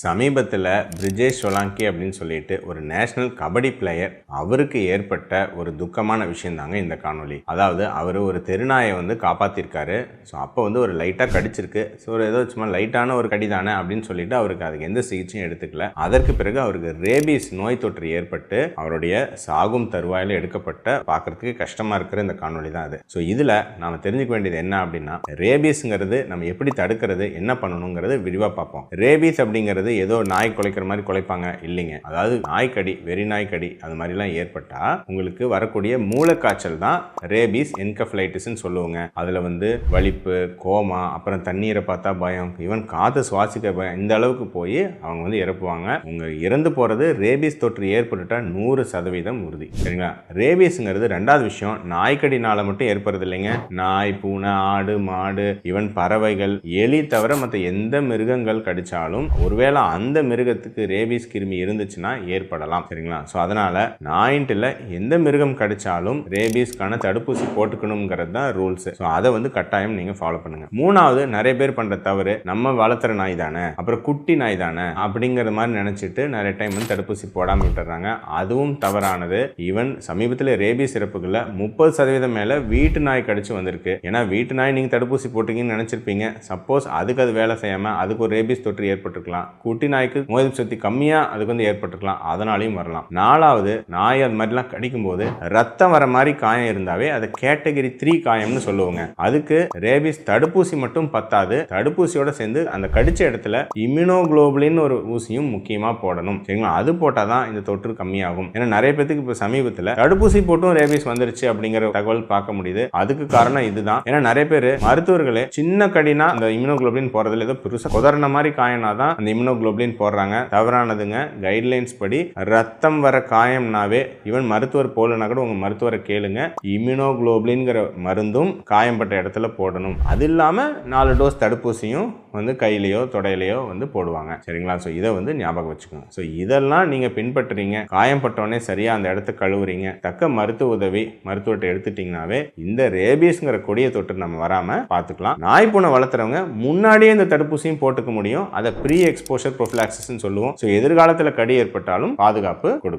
சமீபத்தில் பிரிஜேஷ் சோலாங்கி அப்படின்னு சொல்லிட்டு ஒரு நேஷனல் கபடி பிளேயர் அவருக்கு ஏற்பட்ட ஒரு துக்கமான விஷயம் தாங்க இந்த காணொலி அதாவது அவர் ஒரு தெருநாயை வந்து காப்பாற்றிருக்காரு ஸோ அப்போ வந்து ஒரு லைட்டாக கடிச்சிருக்கு. ஸோ ஒரு ஏதோ சும்மா லைட்டான ஒரு கடி தானே அப்படின்னு சொல்லிட்டு அவருக்கு அதுக்கு எந்த சிகிச்சையும் எடுத்துக்கல. அதற்கு பிறகு அவருக்கு ரேபீஸ் நோய் தொற்று ஏற்பட்டு அவருடைய சாகும் தருவாயில் எடுக்கப்பட்ட பார்க்குறதுக்கு கஷ்டமாக இருக்கிற இந்த காணொலி தான் அது. ஸோ இதில் நாம் தெரிஞ்சுக்க வேண்டியது என்ன அப்படின்னா ரேபீஸ்ங்கிறது நம்ம எப்படி தடுக்கிறது என்ன பண்ணணுங்கிறது விரிவாக பார்ப்போம். ரேபீஸ் அப்படிங்கிறது ஏதோ நாய் குலைக்கிற மாதிரி குலைப்பாங்க இல்லைங்க. அதாவது நாய்க்கடி வெறி நாய்க்கடி அது மாதிரிலாம் ஏற்பட்டா உங்களுக்கு வரக்கூடிய மூளைக்காய்ச்சல் தான் ரேபீஸ் என்கஃப்ளைட்டிஸ்ன்னு சொல்லுவோங்க. அதில் வந்து வலிப்பு கோமா அப்புறம் தண்ணீரை பார்த்தா பயம் ஈவன் காற்று சுவாசிக்க பயம் இந்த அளவுக்கு போய் அவங்க வந்து இறப்புவாங்க. உங்கள் இறந்து போறது ரேபீஸ் தொற்று ஏற்பட்டுட்டால் நூறு சதவீதம் உறுதி. சரிங்களா? ரேபீஸுங்கிறது ரெண்டாவது விஷயம். நாய்க்கடினால மட்டும் ஏற்படுறது இல்லைங்க. நாய் பூனை ஆடு மாடு ஈவன் பறவைகள் எலி தவிர மற்ற எந்த மிருகங்கள் கடிச்சாலும் ஒருவேளை அந்த மிருகத்துக்கு ரேபீஸ் கிருமி இருந்துச்சுன்னா ஏற்படலாம் சரிங்களா? ஸோ அதனால் நாயின்ட்டில் எந்த மிருகம் கிடைச்சாலும் ரேபீஸ்க்கான தடுப்பூசி போட்டுக்கணுங்கிறது தான் ரூல்ஸ் ஸோ அதை வந்து கட்டாயம் நீங்கள் ஃபாலோ பண்ணுங்க. மூணாவது நிறைய பேர் பண்ணுற தவறு நம்ம வளர்த்துற நாய் தானே அப்புறம் குட்டி நாய் தானே அப்படிங்கிற மாதிரி நினச்சிட்டு நிறைய டைம் வந்து தடுப்பூசி போடாமல் விட்டுறாங்க. அதுவும் தவறானது. ஈவன் சமீபத்தில் ரேபீஸ் இறப்புகளில் முப்பது சதவீதம் மேலே வீட்டு நாய் கடிச்சு வந்திருக்கு. ஏன்னா வீட்டு நாய் நீங்கள் தடுப்பூசி போட்டீங்கன்னு நினச்சிருப்பீங்க. சப்போஸ் அதுக்கு அது வேலை செய்யாமல் அதுக்கு ஒரு ரேபீஸ் தொற்று ஏற்பட்டிருக்கலாம். குட்டி நாய்க்கு நோய் சக்தி கம்மியா அதுக்கு வந்து ஏற்பட்டிருக்கலாம் அதனாலையும் வரலாம். நாலாவது நாய் அது மாதிரிலாம் கடிக்கும் போது ரத்தம் வர மாதிரி காயம் இருந்தாவே அது கேட்டகரி த்ரீ காயம்னு சொல்லுவாங்க. அதுக்கு ரேபிஸ் தடுப்பூசி மட்டும் பத்தாது. தடுப்பூசியோட சேர்ந்து அந்த கடிச்ச இடத்துல இம்யூனோகுளோபுலின் ஒரு ஊசியும் முக்கியமா போடணும். சரிங்களா? அது போட்டால் தான் இந்த தொற்று கம்மியாகும். ஏன்னா நிறைய பேத்துக்கு இப்போ சமீபத்தில் தடுப்பூசி போட்டும் ரேபிஸ் வந்துருச்சு அப்படிங்கிற தகவல் பார்க்க முடியுது. அதுக்கு காரணம் இதுதான். ஏன்னா நிறைய பேர் மருத்துவர்களே சின்ன கடினா அந்த இம்யூனோகுளோபின் போறதுல ஏதோ பெருசா குதறின மாதிரி காயம்னா தான் அந்த இம்யூனோகுளோபின் போடுறாங்க. தவறானதுங்க. கைட்லைன்ஸ் படி ரத்தம் வர காயம்னாவே ஈவன் மருத்துவர் போலனா கூட உங்க மருத்துவரை கேளுங்க. இம்யூனோகுளோபின்ங்கிற மருந்தும் காயம்பட்ட இடத்துல போடணும். அது இல்லாம நாலு டோஸ் தடுப்பூசியும் வந்து கையிலையோ தொடையிலையோ வந்து போடுவாங்க. சரிங்களா? ஸோ இதை வந்து ஞாபகம் வச்சுக்கோங்க. ஸோ இதெல்லாம் நீங்க பின்பற்றுறீங்க. காயம்பட்டோடனே சரியா அந்த இடத்த கழுவுறீங்க. தக்க மருத்துவ உதவி மருத்துவத்தை எடுத்துட்டீங்கனாவே இந்த ரேபீஸ்ங்கிற கொடிய தொற்று நம்ம வராம பார்த்துக்கலாம் நாய் வளர்த்துறவங்க முன்னாடியே இந்த தடுப்பூசியும் போட்டுக்க முடியும். அதை ப்ரீ எக்ஸ்போஷர் ப்ரொஃபிலாக்சிஸ்ன்னு சொல்லுவோம். ஸோ எதிர்காலத்தில் கடி ஏற்பட்டாலும் பாதுகாப்பு கொடுக்கும்.